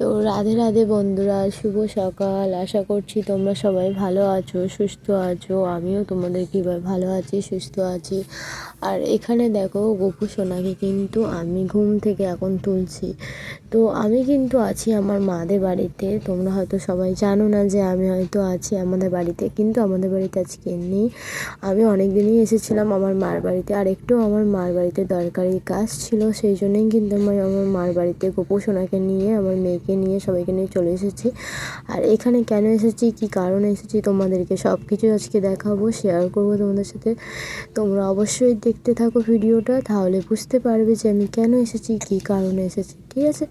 তো রাধে রাধে বন্ধুরা, শুভ সকাল। আশা করছি তোমরা সবাই ভালো আছো, সুস্থ আছো। আমিও তোমাদের কীভাবে ভালো আছি, সুস্থ আছি। আর এখানে দেখো গোপু সোনাকে কিন্তু আমি ঘুম থেকে এখন তুলছি। তো আমি কিন্তু আছি আমার মাদের বাড়িতে। তোমরা হয়তো সবাই জানো না যে আমি হয়তো আছি আমাদের বাড়িতে, কিন্তু আমাদের বাড়িতে আজকে নেই। আমি অনেক দিনই এসেছিলাম আমার মার বাড়িতে। আর একটু আমার মার বাড়িতে দরকারি কাজ ছিল, সেই জন্যই কিন্তু আমি আমার মার বাড়িতে গোপু সোনাকে নিয়ে আমার মেয়েকে নিয়ে, সবাইকে নিয়ে চলে এসেছি। আর এখানে কেন এসেছি, কি কারণে এসেছি, তোমাদেরকে সব কিছু আজকে দেখাবো শেয়ার করব তোমাদের সাথে। তোমরা অবশ্যই দেখতে থাকো ভিডিওটা, তাহলে বুঝতে পারবে যে আমি কেন এসেছি, কি কারণে এসেছি, ঠিক আছে?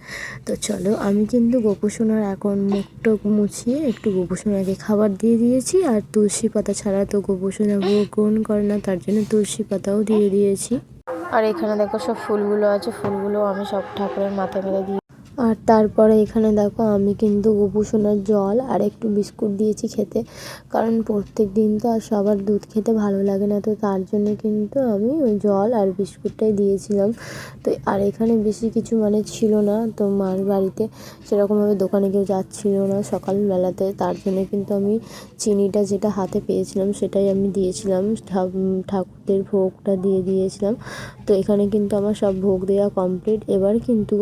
তো চলো, আমি কিন্তু গোপুসোনার এখন মুখটুক মুছিয়ে একটু গোপুসোনাকে খাবার দিয়ে দিয়েছি, আর তুলসী পাতা ছাড়া তো গোপুসোনা গ্রহণ করে না, তার জন্য তুলসী পাতাও দিয়ে দিয়েছি। আর এখানে দেখো সব ফুলগুলো আছে, ফুলগুলো আমি সব ঠাকুরের মাথায় মেরে দিয়ে আর তারপরে এখানে দেখো আমি কিন্তু গোপুসোনার জল আর একটু বিস্কুট দিয়েছি খেতে। কারণ প্রত্যেক দিন তো আর সবার দুধ খেতে ভালো লাগে না, তো তার জন্য কিন্তু আমি ওই জল আর বিস্কুটটাই দিয়েছিলাম। তো আর এখানে বেশি কিছু মানে ছিল না, তো মার বাড়িতে সেরকমভাবে দোকানে কেউ যাচ্ছিল না সকালবেলাতে। তার জন্য কিন্তু আমি চিনিটা যেটা হাতে পেয়েছিলাম সেটাই আমি দিয়েছিলাম ঠাকুরদের ভোগটা দিয়ে দিয়েছিলাম। তো এখানে কিন্তু আমার সব ভোগ দেওয়া কমপ্লিট। এবার কিন্তু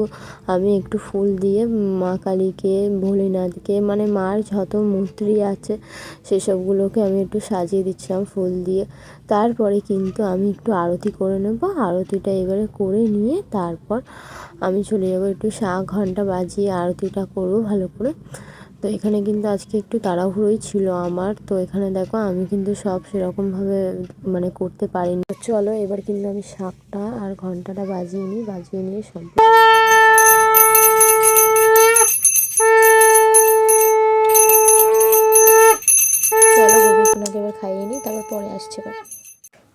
আমি একটু ফুল দিয়ে মা কালীকে, ভোলেনাথকে মানে মার যত মূর্তি আছে সেসবগুলোকে আমি একটু সাজিয়ে দিচ্ছিলাম ফুল দিয়ে। তারপরে কিন্তু আমি একটু আরতি করে নেব। আরতিটা এবারে করে নিয়ে তারপর আমি চলে যাব একটু শাঁখ ঘণ্টা বাজিয়ে আরতিটা করব ভালো করে। তো এখানে কিন্তু আজকে একটু তাড়াহুড়োই ছিল আমার। তো এখানে দেখো আমি কিন্তু সব সেরকমভাবে মানে করতে পারিনি। চলো এবার কিন্তু আমি শাঁখটা আর ঘন্টাটা বাজিয়ে নিই। বাজিয়ে নিয়ে সব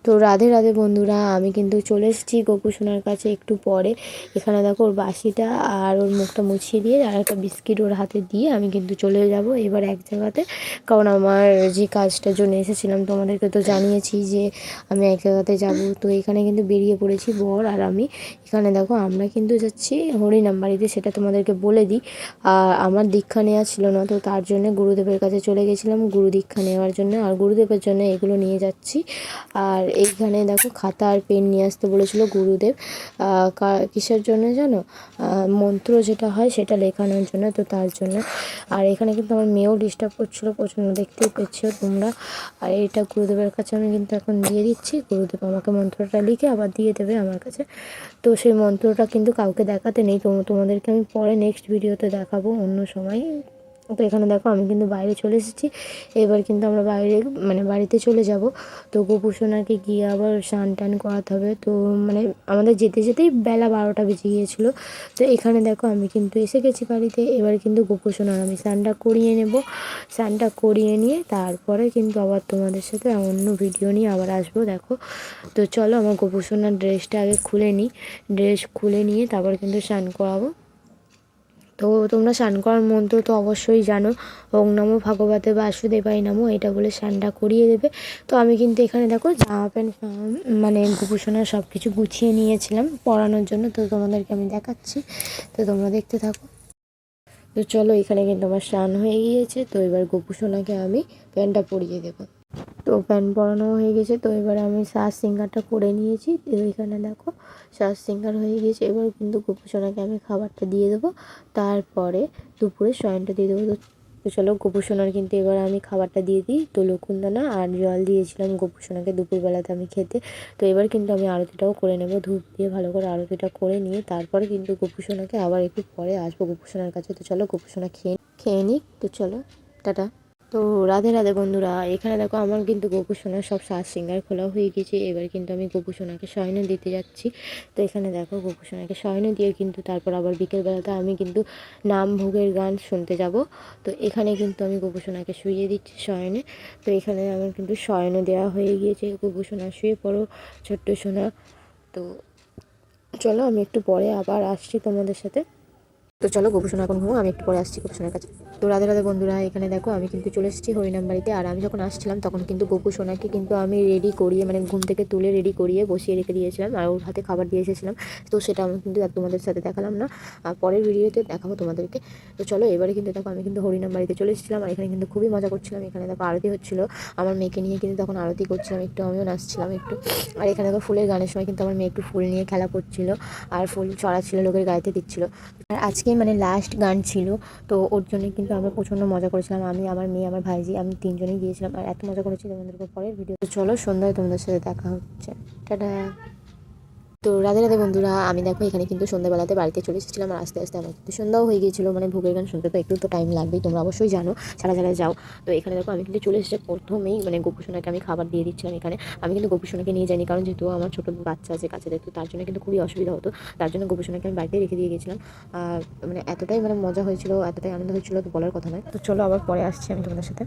তো রাধে রাধে বন্ধুরা, আমি কিন্তু চলে এসেছি গোপু সোনার কাছে একটু পরে। এখানে দেখো ওর বাসিটা আর ওর মুখটা মুছিয়ে দিয়ে আর একটা বিস্কিট ওর হাতে দিয়ে আমি কিন্তু চলে যাব এবার এক জায়গাতে। কারণ আমার যে কাজটার জন্য এসেছিলাম, তোমাদেরকে তো জানিয়েছি যে আমি এক জায়গাতে যাব। তো এখানে কিন্তু বেরিয়ে পড়েছি বর আর আমি। এখানে দেখো আমরা কিন্তু যাচ্ছি হরিনাম বাড়িতে, সেটা তোমাদেরকে বলে দিই। আর আমার দীক্ষা নেওয়া ছিল না, তো তার জন্য গুরুদেবের কাছে চলে গেছিলাম। গুরু দীক্ষা নেওয়ার জন্য আর গুরুদেবের জন্য এগুলো নিয়ে যাচ্ছি। আর এইখানে দেখো খাতা আর পেন নিয়ে আসতে বলেছিল গুরুদেব। কিসের জন্য জানো? মন্ত্র যেটা হয় সেটা লেখানোর জন্য, তো তার জন্য। আর এখানে কিন্তু আমার মেয়েও ডিস্টার্ব করছিল, প্রচণ্ড দেখতেই পেয়েছ তোমরা। আর এটা গুরুদেবের কাছে আমি কিন্তু এখন দিয়ে দিচ্ছি। গুরুদেব আমাকে মন্ত্রটা লিখে আবার দিয়ে দেবে আমার কাছে। তো সেই মন্ত্রটা কিন্তু কাউকে দেখাতে নেই তোমাদেরকে আমি পরে নেক্সট ভিডিওতে দেখাবো অন্য সময়। তো এখানে দেখো আমি কিন্তু বাইরে চলে এসেছি। এবার কিন্তু আমরা বাইরে মানে বাড়িতে চলে যাব। তো গোপুসোনাকে গিয়ে আবার স্নান টান করাতে হবে। তো মানে আমাদের যেতে যেতেই বেলা বারোটা বেজে গিয়েছিল। তো এখানে দেখো আমি কিন্তু এসে গেছি বাড়িতে। এবার কিন্তু গোপুসোনার আমি স্নানটা করিয়ে নেব। স্নানটা করিয়ে নিয়ে তারপরে কিন্তু আবার তোমাদের সাথে অন্য ভিডিও নিয়ে আবার আসব, দেখো। তো চলো আমার গোপুসোনার ড্রেসটা আগে খুলে নিই। ড্রেস খুলে নিয়ে তারপর কিন্তু স্নান করাবো। তো তোমরা স্নান করার মন্ত্র তো অবশ্যই জানো। ওং নমো ভগবতে বাসুদেবাই নামো, এটা বলে স্নানটা করিয়ে দেবে। তো আমি কিন্তু এখানে দেখো জামা প্যান্ট মানে গোপুসোনা সব কিছু গুছিয়ে নিয়েছিলাম পরানোর জন্য। তো তোমাদেরকে আমি দেখাচ্ছি। তো তোমরা দেখতে থাকো। তো চলো এখানে কিন্তু আমার স্নান হয়ে গিয়েছে। তো এবার গোপুসোনাকে আমি প্যান্টটা পরিয়ে দেবো। তো প্যান্ট পরানো হয়ে গেছে। তো এবার আমি শ্বাস সিঙ্গারটা করে নিয়েছি। তো এখানে দেখো শ্বাস সিঙ্গার হয়ে গেছে। এবার কিন্তু গোপুসোনাকে আমি খাবারটা দিয়ে দেবো। তারপরে দুপুরে শয়নটা দিয়ে দেবো। তো চলো, গোপুসোনার কিন্তু এবার আমি খাবারটা দিয়ে দিই। তো লকুন্দানা আর জল দিয়েছিলাম গোপুসোনাকে দুপুরবেলাতে আমি খেতে। তো এবার কিন্তু আমি আরতিটাও করে নেব। ধূপ দিয়ে ভালো করে আরতিটা করে নিয়ে তারপরে কিন্তু গোপুসোনাকে আবার একটু পরে আসব গোপুসোনার কাছে। তো চলো, গোপুসোনা খেয়ে খেয়ে নিই তো চলো, টাটা। তো রাধে রাধে বন্ধুরা, এখানে দেখো আমার কিন্তু গোপুসোনার সব শ্বাস সিঙ্গার খোলা হয়ে গেছে। এবার কিন্তু আমি গোপুসোনাকে শয়নে দিতে যাচ্ছি। তো এখানে দেখো গোপুসোনাকে শয়নে দিয়ে কিন্তু তারপর আবার বিকেলবেলাতে আমি কিন্তু নাম ভোগের গান শুনতে যাব। তো এখানে কিন্তু আমি গোপুসোনাকে শুয়ে দিচ্ছি শয়নে তো এখানে আমার কিন্তু শয়নে দেওয়া হয়ে গিয়েছে। গোপুসোনা শুয়ে পড়ো ছোট্ট সোনা। তো চলো আমি একটু পরে আবার আসছি তোমাদের সাথে। তো চলো গোপুসোনা এখন ঘুমো, আমি একটু পরে আসছি গোপুসোনার কাছে। তো রাধে রাধে বন্ধুরা, এখানে দেখো, আমি কিন্তু চলে এসেছি হরিনাম বাড়িতে, আর আমি যখন আসছিলাম তখন কিন্তু গোপু সোনাকে কিন্তু আমি রেডি করিয়ে মানে ঘুম থেকে তুলে রেডি করিয়ে বসিয়ে রেখে দিয়েছিলাম, আর ওর হাতে খাবার দিয়ে এসেছিলাম। তো সেটা আমি কিন্তু তোমাদের সাথে দেখালাম না, আর পরের ভিডিওতে দেখাবো তোমাদেরকে। তো চলো, এবারে কিন্তু দেখো, আমি কিন্তু হরিনাম বাড়িতে চলে এসেছিলাম, আর এখানে কিন্তু খুবই মজা করছিলাম। এখানে দেখো, আরতি হচ্ছিল, আমার মেয়েকে নিয়ে কিন্তু তখন আরতি করছিলাম একটু, আমিও নাচছিলাম একটু। আর এখানে দেখো, ফুলের গানের সময় কিন্তু আমার মেয়ে একটু ফুল নিয়ে খেলা করছিল, আর ফুল চড়াচ্ছিল লোকের গাড়িতে দিচ্ছিল। আর আজকে মানে লাস্ট গান ছিল। তো ওর জন্য কিন্তু আমরা প্রচণ্ড মজা করেছিলাম। আমি, আমার মেয়ে, আমার ভাইজি, আমি তিনজনেই গিয়েছিলাম। আর এত মজা করেছি তোমাদেরকে পরের ভিডিও চলো সন্ধ্যায় তোমাদের সাথে দেখা হচ্ছে। টাটা। তো রাধে রাধে বন্ধুরা, আমি দেখো এখানে কিন্তু সন্ধ্যাবেলাতে বাড়িতে চলে এসেছিলাম আর আস্তে আস্তে আমার কিন্তু সন্ধ্যাও হয়ে গিয়েছিল। মানে ভোগের গান শুনতে তো একটু তো টাইম লাগবেই, তোমরা অবশ্যই জানো, সারা যারা যাও। তো এখানে দেখো আমি কিন্তু চলে এসেছি প্রথমেই মানে গোপুসোনাকে আমি খাবার দিয়ে দিচ্ছিলাম এখানে। আমি কিন্তু গোপুসোনাকে নিয়ে যাইনি, কারণ যেহেতু আমার ছোটো বাচ্চা আছে কাছে দেখতো তার জন্য কিন্তু খুবই অসুবিধা হতো। তার জন্য গোপুসোনাকে আমি বাড়িতে রেখে দিয়ে গেছিলাম মানে এতটাই মানে মজা হয়েছিল, এতটাই আনন্দ হয়েছিল, তো বলার কথা নয়। তো চলো আবার পরে আসছি আমি তোমাদের সাথে।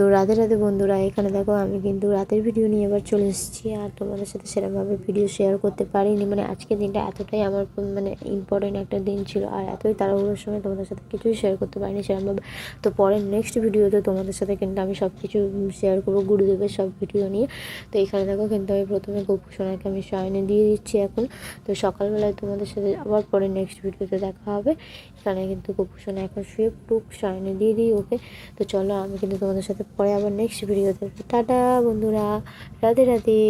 তো রাধে রাধে বন্ধুরা, এখানে দেখো আমি কিন্তু রাতের ভিডিও নিয়ে এবার চলে এসেছি। আর তোমাদের সাথে সেরকমভাবে ভিডিও শেয়ার করতে পারিনি। মানে আজকের দিনটা এতটাই আমার মানে ইম্পর্টেন্ট একটা দিন ছিল। আর এতই তাড়াহুড়োর সময় তোমাদের সাথে কিছুই শেয়ার করতে পারিনি সেরকমভাবে। তো পরের নেক্সট ভিডিওতে তোমাদের সাথে কিন্তু আমি সব কিছু শেয়ার করব গুরুদেবের সব ভিডিও নিয়ে। তো এখানে দেখো কিন্তু আমি প্রথমে গোপু সোনাকে আমি শয়নে দিয়ে দিচ্ছি এখন। তো সকালবেলায় তোমাদের সাথে আবার পরে নেক্সট ভিডিওতে দেখা হবে। এখানে কিন্তু গোপু সোনা এখন শুয়ে টুক শয়নে দিয়ে দিই ওকে। তো চলো আমি কিন্তু তোমাদের সাথে পরে আবার নেক্সট ভিডিও দেখব। টাটা বন্ধুরা রাধে রাধে।